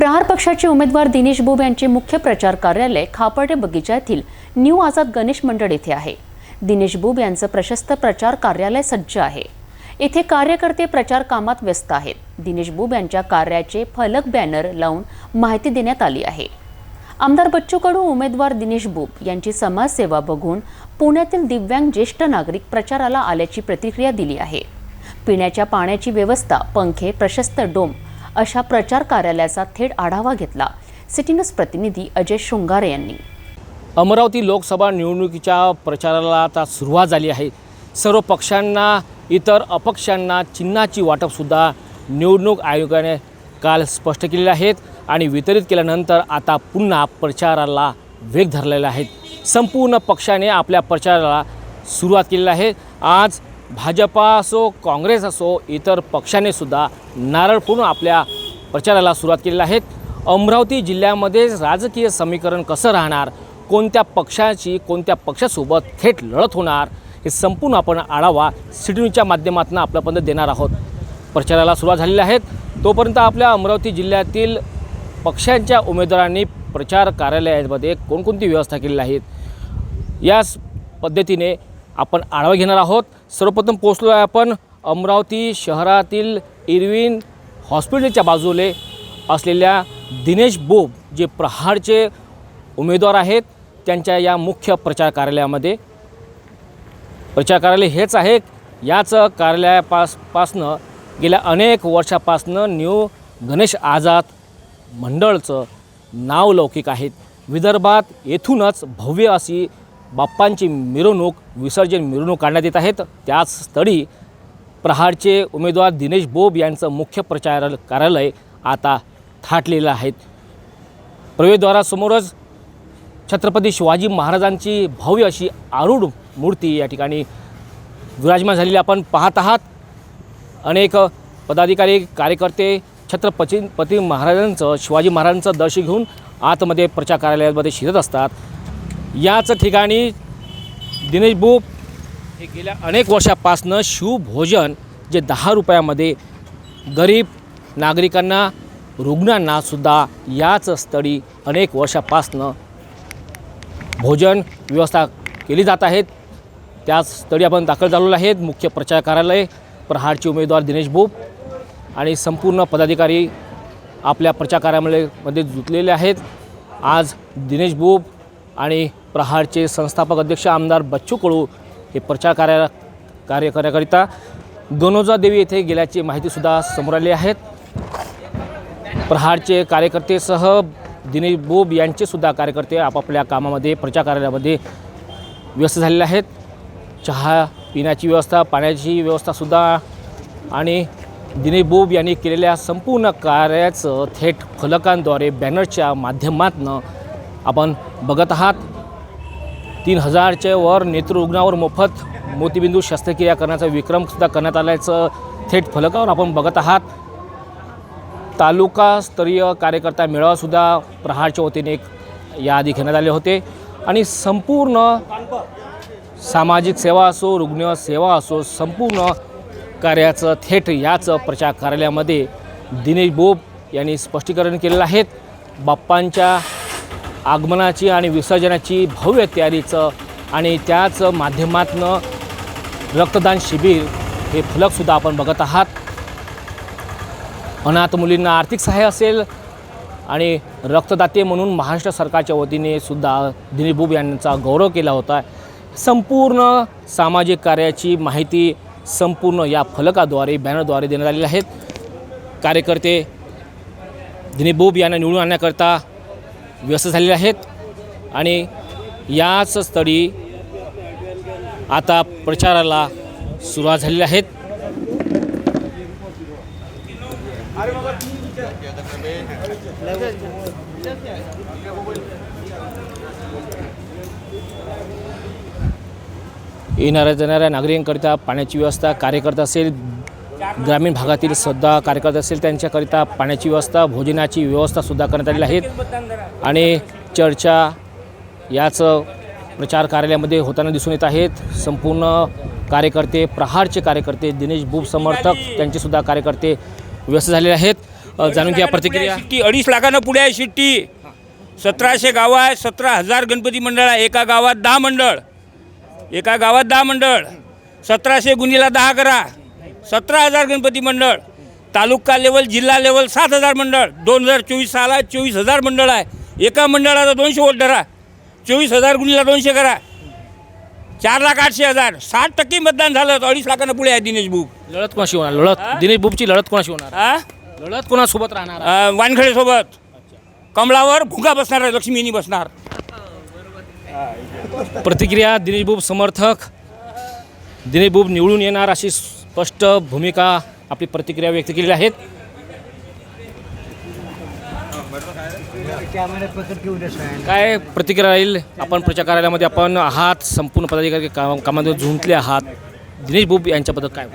प्रहार पक्षाचे उमेदवार दिनेश बुब यांचे मुख्य प्रचार कार्यालय खापर्डे बगीचा येथील न्यू आझाद गणेश मंडळ येथे आहे. दिनेश बुब यांचं प्रशस्त प्रचार कार्यालय सज्ज आहे. येथे कार्यकर्ते प्रचार कामात व्यस्त आहेत. दिनेश बुब यांच्या कार्याचे फलक बॅनर लावून माहिती देण्यात आली आहे. आमदार बच्चू कडू उमेदवार दिनेश बुब यांची समाजसेवा बघून पुण्यातील दिव्यांग ज्येष्ठ नागरिक प्रचाराला आल्याची प्रतिक्रिया दिली आहे. पिण्याच्या पाण्याची व्यवस्था पंखे प्रशस्त डोम अशा प्रचार कार्यालयाचा थेट आढावा घेतला. सिटीनस प्रतिनिधी अजय शृंगारे यांनी. अमरावती लोकसभा निवडणुकीच्या प्रचाराला आता सुरुवात झाली आहे. सर्व पक्षांना इतर अपक्षांना चिन्हाची वाटपसुद्धा निवडणूक आयोगाने काल स्पष्ट केलेले आहेत आणि वितरित केल्यानंतर आता पुन्हा प्रचाराला वेग धरलेला आहे. संपूर्ण पक्षाने आपल्या प्रचाराला सुरुवात केलेली आहे. आज भाजपा असो काँग्रेस असो इतर पक्षाने सुद्धा नारळ फोडून आपल्या प्रचाराला सुरुवात केलेली आहे. अमरावती जिल्ह्यामध्ये राजकीय समीकरण कसं राहणार? कोणत्या पक्षाची कोणत्या पक्षासोबत थेट लढत होणार? हे संपूर्ण आपण आढावा सिडनीच्या माध्यमातून आपल्यापर्यंत देणार आहोत. प्रचाराला सुरुवात झालेली आहे. तोपर्यंत आपल्या अमरावती जिल्ह्यातील पक्षांच्या उमेदवारांनी प्रचार कार्यालयामध्ये कोणकोणती व्यवस्था केलेली आहेत याच पद्धतीने आपण आढावा घेणार आहोत. सर्वप्रथम पोचलो आहे आपण अमरावती शहरातील इरविन हॉस्पिटलच्या बाजूले असलेल्या दिनेश बोब जे प्रहारचे उमेदवार आहेत त्यांच्या या मुख्य प्रचार कार्यालयामध्ये. प्रचार कार्यालय हेच आहे. याच कार्यालयापासपासनं गेल्या अनेक वर्षापासनं न्यू गणेश आझाद मंडळचं नाव लौकिक आहेत विदर्भात येथूनच भव्य अशी बाप्पांची मिरवणूक विसर्जन मिरवणूक काढण्यात येत आहेत. त्याच स्थळी प्रहारचे उमेदवार दिनेश बोब यांचं मुख्य प्रचार कार्यालय आता थाटलेलं आहे. प्रवेशद्वारासमोरच छत्रपती शिवाजी महाराजांची भव्य अशी आरूढ मूर्ती या ठिकाणी विराजमान झालेली आपण पाहत आहात. अनेक पदाधिकारी कार्यकर्ते छत्रपती पती महाराजांचं शिवाजी महाराजांचं दर्शन घेऊन आतमध्ये प्रचार कार्यालयामध्ये शिरत असतात. याच ठिकाणी दिनेश बुब हे गेल्या अनेक वर्षापासनं शिवभोजन जे दहा रुपयामध्ये गरीब नागरिकांना रुग्णांना सुद्धा याच स्थळी अनेक वर्षापासनं भोजन व्यवस्था केली जात आहेत. त्याच स्थळी आपण दाखल झालेलो आहेत. मुख्य प्रचार कार्यालय प्रहारचे उमेदवार दिनेश बोब आणि संपूर्ण पदाधिकारी आपल्या प्रचार कार्यालयामध्ये जुटलेले आहेत. आज दिनेश बोब आणि प्रहारचे संस्थापक अध्यक्ष आमदार बच्चू कडू हे प्रचार कार्या कार्य करण्याकरिता गणोजा देवी येथे गेल्याची माहितीसुद्धा समोर आली आहेत प्रहारचे कार्यकर्तेसह दिनेश बोब यांचेसुद्धा कार्यकर्ते आपापल्या कामामध्ये प्रचार कार्यालयामध्ये व्यस्त झालेले आहेत. चहा पिण्याची व्यवस्था पाण्याची व्यवस्थासुद्धा आणि दिनेश बोब यांनी केलेल्या संपूर्ण कार्याचं थेट फलकांद्वारे बॅनरच्या माध्यमातून आपण बघत आहात. तीन हजारच्या वर नेत्ररुग्णावर मोफत मोतीबिंदू शस्त्रक्रिया करण्याचा विक्रमसुद्धा करण्यात आल्याचं थेट फलकावर आपण बघत आहात. तालुकास्तरीय कार्यकर्ता मेळावासुद्धा प्रहारच्या वतीने एक याआधी घेण्यात आले होते. आणि संपूर्ण सामाजिक सेवा असो रुग्ण सेवा असो संपूर्ण कार्याचं थेट याच प्रचार कार्यालयामध्ये दिनेश बोब यांनी स्पष्टीकरण केलेलं आहेत बाप्पांच्या आगमनाची आणि विसर्जनाची भव्य तयारीचं आणि त्याच माध्यमातनं रक्तदान शिबिर हे फलकसुद्धा आपण बघत आहात. अनाथ मुलींना आर्थिक सहाय्य असेल आणि रक्तदाते म्हणून महाराष्ट्र सरकारच्या वतीने सुद्धा दिलीप यांचा गौरव केला होता. संपूर्ण सामाजिक कार्याची माहिती संपूर्ण या फलकाद्वारे बॅनरद्वारे देण्यात आलेली आहेत. कार्यकर्ते दिलीप यांना निवडून आणण्याकरता व्यस्त झालेले आहेत. आणि याच स्थळी आता प्रचाराला सुरुवात झालेली आहेत येणाऱ्या जाणाऱ्या नागरिकांकरिता पाण्याची व्यवस्था कार्यकर्ता असेल ग्रामीण भागातील सुद्धा कार्यकर्ते असेल त्यांच्याकरिता पाण्याची व्यवस्था भोजनाची व्यवस्थासुद्धा करण्यात आलेली आहेत. आणि चर्चा याच प्रचार कार्यालयामध्ये होताना दिसून येत आहेत. संपूर्ण कार्यकर्ते प्रहारचे कार्यकर्ते दिनेश बुब समर्थक त्यांचेसुद्धा कार्यकर्ते व्यस्त झालेले आहेत. जाणून घ्या प्रतिक्रिया. शिट्टी अडीच लाखानं पुढे आहे शिट्टी सतराशे गावं आहे सतरा हजार गणपती मंडळ आहे एका गावात दहा मंडळ. एका गावात दहा मंडळ. सतराशे गुणीला दहा करा. सतरा हजार गणपती मंडळ तालुका लेवल जिल्हा लेवल सात हजार मंडळ दोन हजार चोवीस साला चोवीस हजार मंडळ आहे. एका मंडळाचा दोनशे वोट धरा. चोवीस हजार गुणीला दोनशे करा. चार लाख आठशे हजार. साठ टक्के मतदान झालं तर अडीच लाखानं पुढे आहे दिनेश बुक लढत कोणाशी होणार? लढत दिनेश बुबची लढत कोणाशी होणार? हा? लढत कोणासोबत राहणार? वानखडेसोबत कमळावर भुंगा बसणार आहे लक्ष्मीनी बसणार. प्रतिक्रिया दिनेश बुब समर्थक. दिनेश बुब निवडून येणार अशी स्पष्ट भूमिका आपली प्रतिक्रिया व्यक्त केलेली आहेत. काय प्रतिक्रिया राहील? आपण प्रचार कार्यालयामध्ये आपण आहात संपूर्ण पदाधिकारी काम कामामध्ये झुंकले आहात. दिनेश बुब यांच्याबद्दल काय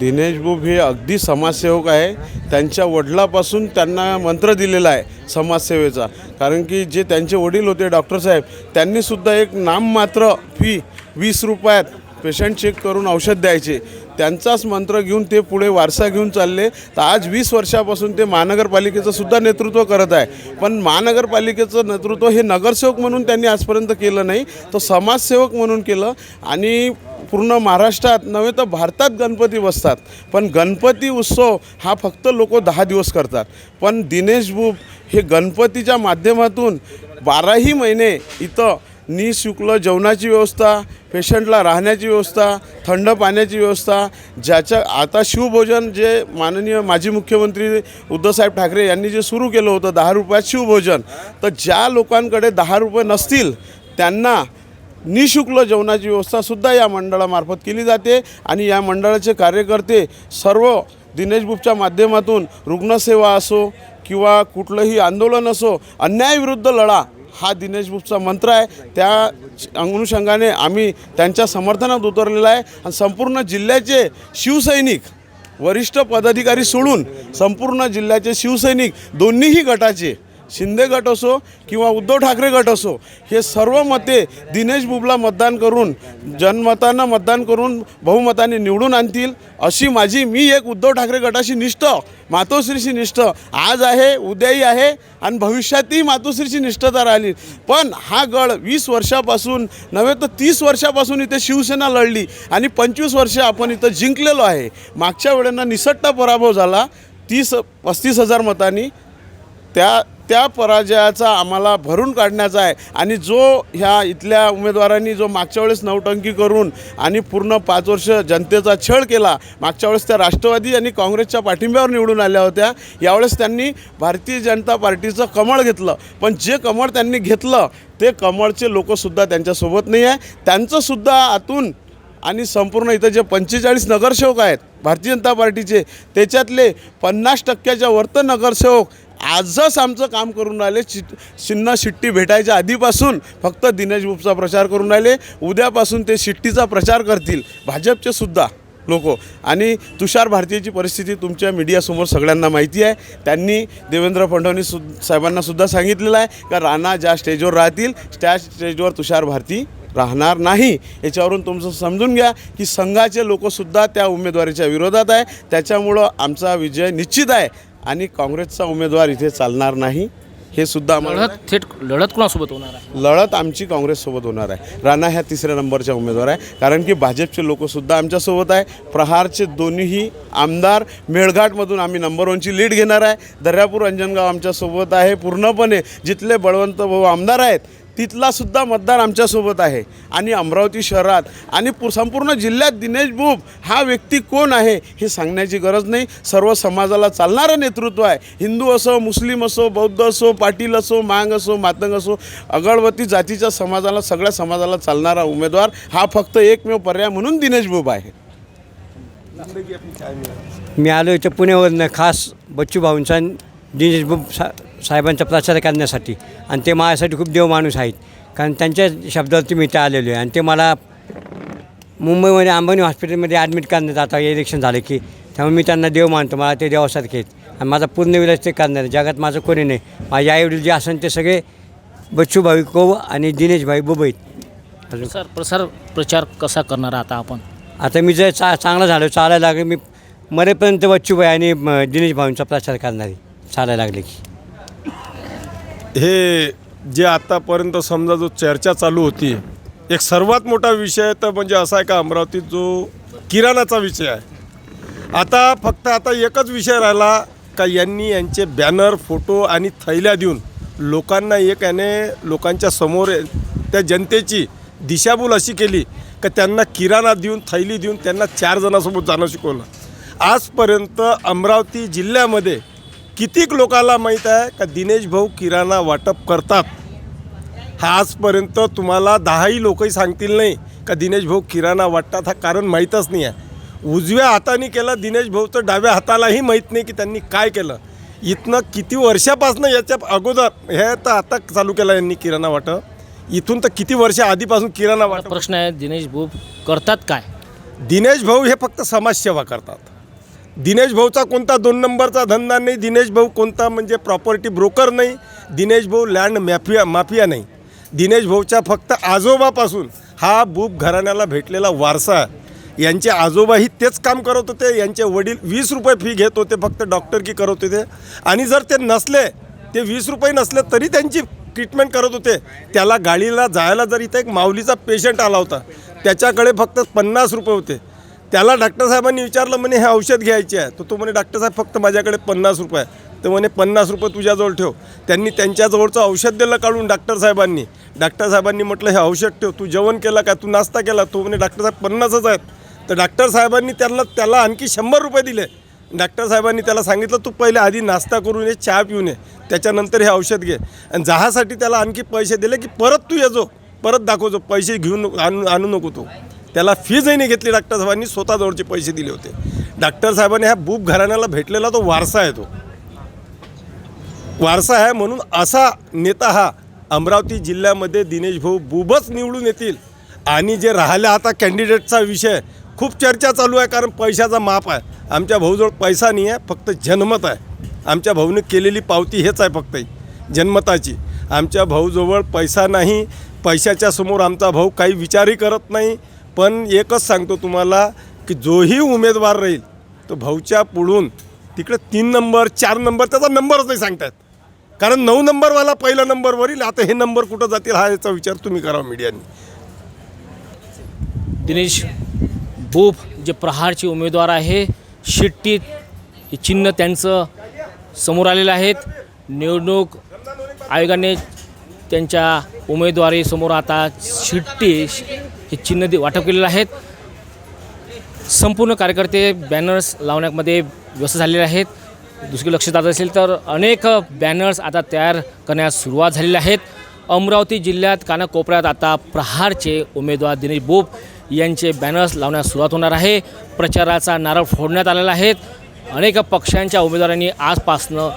दिनेश बुब हे अगदी समाजसेवक आहे. त्यांच्या वडिलापासून त्यांना मंत्र दिलेला आहे समाजसेवेचा. कारण की जे त्यांचे वडील होते डॉक्टर साहेब त्यांनीसुद्धा एक नाममात्र फी वीस रुपयात पेशंट चेक करून औषध द्यायचे. त्यांचाच मंत्र घेऊन ते पुढे वारसा घेऊन चालले. तर आज वीस वर्षापासून ते महानगरपालिकेचं सुद्धा नेतृत्व करत आहे. पण महानगरपालिकेचं नेतृत्व हे नगरसेवक म्हणून त्यांनी आजपर्यंत केलं नाही. तर समाजसेवक म्हणून केलं. आणि पूर्ण महाराष्ट्रात नव्हे तर भारतात गणपती बसतात. पण गणपती उत्सव हा फक्त लोक दहा दिवस करतात. पण दिनेश बुब हे गणपतीच्या माध्यमातून बाराही महिने इथं निशुल्क जेवणाची व्यवस्था पेशंटला राहण्याची व्यवस्था थंड पाण्याची व्यवस्था ज्याच्या आता शिवभोजन जे माननीय माजी मुख्यमंत्री उद्धवसाहेब ठाकरे यांनी जे सुरू केलं होतं दहा रुपयात शिवभोजन तर ज्या लोकांकडे दहा रुपये नसतील त्यांना निशुल्क जेवणाची व्यवस्थासुद्धा या मंडळामार्फत केली जाते आणि या मंडळाचे कार्यकर्ते सर्व दिनेश बुपच्या माध्यमातून रुग्णसेवा असो किंवा कुठलंही आंदोलन असो अन्यायाविरुद्ध लढा हा दिनेश बुबचा मंत्र आहे. त्या अनुषंगाने आम्ही त्यांच्या समर्थनात उतरलेला आहे आणि संपूर्ण जिल्ह्याचे शिवसैनिक वरिष्ठ पदाधिकारी सोडून संपूर्ण जिल्ह्याचे शिवसैनिक दोन्हीही गटाचे शिंदे गट असो किंवा उद्धव ठाकरे गट असो हे सर्व मते दिनेश बुबला मतदान करून जनमतांना मतदान करून बहुमताने निवडून आणतील अशी माझी मी एक उद्धव ठाकरे गटाशी निष्ठ मातोश्रीशी निष्ठ. आज आहे उद्याही आहे आणि भविष्यातही मातोश्रीची निष्ठता राहिली. पण हा गड वीस वर्षापासून नव्हे तर तीस वर्षापासून इथे शिवसेना लढली आणि पंचवीस वर्ष आपण इथं जिंकलेलो आहे. मागच्या वेळेला निसट्टा पराभव झाला तीस पस्तीस हजार मतांनी त्या त्या पराजयाचा आम्हाला भरून काढण्याचा आहे. आणि जो ह्या इथल्या उमेदवारांनी जो मागच्या वेळेस नवटंकी करून आणि पूर्ण पाच वर्ष जनतेचा छळ केला मागच्या वेळेस त्या राष्ट्रवादी आणि काँग्रेसच्या पाठिंब्यावर निवडून आल्या होत्या यावेळेस त्यांनी भारतीय जनता पार्टीचं कमळ घेतलं. पण जे कमळ त्यांनी घेतलं ते कमळचे लोकसुद्धा त्यांच्यासोबत नाही आहे. त्यांचंसुद्धा आतून आणि संपूर्ण इथं जे पंचेचाळीस नगरसेवक आहेत भारतीय जनता पार्टीचे त्याच्यातले पन्नास टक्क्याच्या वरतं नगरसेवक आजच आमचं काम करून राहिले. चि चिन्ह शिट्टी भेटायच्या आधीपासून फक्त दिनेश बुबचा प्रचार करून राहिले. उद्यापासून ते शिट्टीचा प्रचार करतील. भाजपचे सुद्धा लोक. आणि तुषार भारतीयची परिस्थिती तुमच्या मीडियासमोर सगळ्यांना माहिती आहे. त्यांनी देवेंद्र फडणवीस सु साहेबांना सुद्धा सांगितलेलं आहे का राणा ज्या स्टेजवर राहतील त्या स्टेजवर तुषार भारती राहणार नाही. याच्यावरून तुमचं समजून घ्या की संघाचे लोकसुद्धा त्या उमेदवारीच्या विरोधात आहे. त्याच्यामुळं आमचा विजय निश्चित आहे. आणि काँग्रेसचा उमेदवार इथे चालणार नाही हे सुद्धा आम्हाला लढत थेट लढत कोणासोबत होणार आहे? लढत आमची काँग्रेससोबत होणार आहे. राणा ह्या तिसऱ्या नंबरच्या उमेदवार आहे. कारण की भाजपचे लोकसुद्धा आमच्यासोबत आहे. प्रहारचे दोन्हीही आमदार मेळघाटमधून आम्ही नंबर वनची लीड घेणार आहे. दर्यापूर अंजनगाव आमच्यासोबत आहे. पूर्णपणे जिथले बळवंत भाऊ आमदार आहेत तिथलासुद्धा मतदार आमच्यासोबत आहे. आणि अमरावती शहरात आणि पु संपूर्ण जिल्ह्यात दिनेश बुब हा व्यक्ती कोण आहे हे सांगण्याची गरज नाही. सर्व समाजाला चालणारं नेतृत्व आहे. हिंदू असो मुस्लिम असो बौद्ध असो पाटील असो मांग असो मातंग असो अगळवती जातीच्या समाजाला सगळ्या समाजाला चालणारा उमेदवार हा फक्त एकमेव पर्याय म्हणून दिनेश बुब आहे. मी आलो इथं पुण्यावरनं खास बच्चू भाऊंचा दिनेश बुब सा साहेबांचा प्रचार करण्यासाठी. आणि ते माझ्यासाठी खूप देव माणूस आहेत. कारण त्यांच्या शब्दावरती मी इथं आलेलो आहे. आणि ते मला मुंबईमध्ये अंबानी हॉस्पिटलमध्ये ॲडमिट करण्यात आता इलेक्शन झालं की त्यामुळे मी त्यांना देव मानतो. मला ते देवासारखे आहेत. आणि माझा पूर्ण विलास ते करणार आहे. जगात माझं कोणी नाही. माझे आईवडील जे असेल ते सगळे बच्चू भाई कोव आणि दिनेश भाई बुब आहेत. अजून प्रसार प्रचार कसा करणार आता आपण? आता मी जर चा चांगला झालो चालायला लागेल मी मरेपर्यंत बच्चूभाई आणि म, दिनेश भाऊंचा प्रचार करणारे चालायला लागले की. हे जे आत्तापर्यंत समजा जो चर्चा चालू होती एक सर्वात मोठा विषय तर म्हणजे असा आहे का अमरावतीत जो किराणाचा विषय आहे. आता फक्त आता एकच विषय राहिला का यांनी यांचे बॅनर फोटो आणि थैल्या देऊन लोकांना एक याने लोकांच्या समोर त्या जनतेची दिशाभूल अशी केली का त्यांना किराणा देऊन थैली देऊन त्यांना चार जणांसोबत जाणं शिकवलं. आजपर्यंत अमरावती जिल्ह्यामध्ये कितीक लोकांना माहीत आहे का दिनेश भाऊ किराणा वाटप करतात? हा आजपर्यंत तुम्हाला दहाही लोकही सांगतील नाही का दिनेश भाऊ किराणा वाटतात हा कारण माहीतच नाही आहे. उजव्या हाताने केलं दिनेश भाऊ तर डाव्या हातालाही माहीत नाही की त्यांनी काय केलं. इथनं किती वर्षापासून याच्या अगोदर हे तर आता चालू केलं यांनी किराणा वाटप. इथून तर किती वर्ष आधीपासून किराणा वाटप प्रश्न आहे दिनेश भूप करतात काय? दिनेश भाऊ हे फक्त समाजसेवा करतात. दिनेश भाऊचा कोणता दोन नंबरचा धंदा नाही दिनेश भाऊ कोणता म्हणजे प्रॉपर्टी ब्रोकर नाही दिनेश भाऊ लँड मॅफिया माफिया नाही. दिनेश भाऊच्या फक्त आजोबापासून हा बुब घराण्याला भेटलेला वारसा. यांचे आजोबाही तेच काम करत होते यांचे वडील वीस रुपये फी घेत होते फक्त डॉक्टर की करत होते. आणि जर ते नसले ते वीस रुपये नसले तरी त्यांची ट्रीटमेंट करत होते. त्याला गाडीला जायला जर इथं एक माऊलीचा पेशंट आला होता त्याच्याकडे फक्त पन्नास रुपये होते. त्याला डॉक्टर साहेबांनी विचारलं म्हणे हे औषध घ्यायचे आहे. तर तो म्हणे डॉक्टर साहेब फक्त माझ्याकडे पन्नास रुपये आहे तर म्हणे पन्नास रुपये तुझ्याजवळ ठेव. त्यांनी त्यांच्याजवळचं औषध दिलं काढून डॉक्टर साहेबांनी. डॉक्टर साहेबांनी म्हटलं हे औषध ठेव तू जेवण केलं का? तू नाश्ता केला? तो म्हणे डॉक्टर साहेब पन्नासच आहेत. तर डॉक्टर साहेबांनी त्याला त्याला आणखी शंभर रुपये दिले. डॉक्टर साहेबांनी त्याला सांगितलं तू पहिले आधी नाश्ता करून ये चहा पिऊन ये त्याच्यानंतर हे औषध घे. आणि जहासाठी त्याला आणखी पैसे दिले की परत तू येजो परत दाखवजो पैसे घेऊन नको- आणू आणू नको तो. त्याला फीजही नाही घेतली डॉक्टर साहेबांनी स्वतःजवळचे पैसे दिले होते. डॉक्टर साहेबांनी ह्या बूप घराण्याला भेटलेला तो वारसा आहे तो. वारसा आहे म्हणून असा नेता हा अमरावती जिल्ह्यामध्ये दिनेश भाऊ बुबच निवडून येतील. आणि जे राहिल्या आता कॅन्डिडेटचा विषय खूप चर्चा चालू आहे कारण पैशाचा माप आहे. आमच्या भाऊजवळ पैसा नाही आहे फक्त जनमत आहे. आमच्या भाऊने केलेली पावती हेच आहे फक्त. जन्मताची. आमच्या भाऊजवळ पैसा नाही पैशाच्या समोर आमचा भाऊ काही विचारही करत नाही. पण एकच सांगतो तुम्हाला की जोही उमेदवार राहील तो भाऊच्या पुढून तिकडे तीन नंबर चार नंबर त्याचा नंबरच नाही सांगतात कारण नऊ नंबरवाला पहिला नंबरवरील आता हे नंबर कुठं जातील हा याचा विचार तुम्ही करा मीडियाने. दिनेश भूप जे प्रहारचे उमेदवार आहे शिट्टीत हे चिन्ह त्यांचं समोर आलेलं आहेत. निवडणूक आयोगाने त्यांच्या उमेदवारीसमोर आता शिट्टी हे चिन्ह दे- वाटप केलेलं आहेत. संपूर्ण कार्यकर्ते बॅनर्स लावण्यामध्ये व्यस्त झालेले आहेत. दुसरी लक्ष जात असेल तर अनेक बॅनर्स आता तयार करण्यास सुरुवात झालेली आहेत. अमरावती जिल्ह्यात कानाकोपऱ्यात आता प्रहारचे उमेदवार दिनेश बोब यांचे बॅनर्स लावण्यास सुरुवात होणार आहे. प्रचाराचा नारळ फोडण्यात आलेला आहेत अनेक पक्षांच्या उमेदवारांनी आजपासनं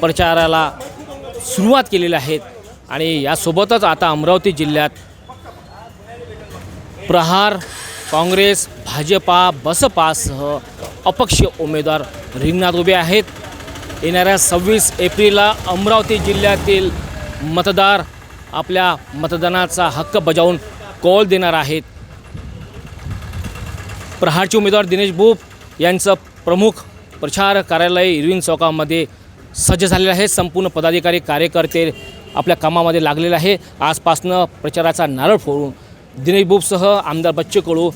प्रचाराला सुरुवात केलेली आहेत आणि यासोबतच आता अमरावती जिल्ह्यात प्रहार काँग्रेस भाजपा बसपासह अपक्ष उमेदवार रिंगणात उभे आहेत. येणाऱ्या सव्वीस एप्रिलला अमरावती जिल्ह्यातील मतदार आपल्या मतदानाचा हक्क बजावून कौल देणार आहेत. प्रहारचे उमेदवार दिनेश बुप यांचं प्रमुख प्रचार कार्यालय इरविन चौकामध्ये सज्ज झालेलं आहे. संपूर्ण पदाधिकारी कार्यकर्ते आपल्या कामामध्ये लागलेलं आहे. आजपासनं प्रचाराचा नारळ फोडून दिनेश बोबसह आमदार बच्चे कडू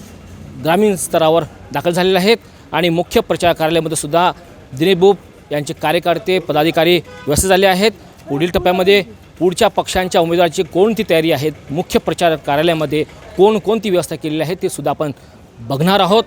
ग्रामीण स्तरावर दाखल झालेले आहेत आणि मुख्य प्रचार कार्यालयामध्ये सुद्धा दिनेश बोब यांचे कार्यकर्ते पदाधिकारी व्यस्त झाले आहेत. पुढील टप्प्यामध्ये पुढच्या पक्षांच्या उमेदवाराची कोणती तयारी आहे मुख्य प्रचार कार्यालयामध्ये कोण कोणती व्यवस्था केलेली आहे ते सुद्धा आपण बघणार आहोत.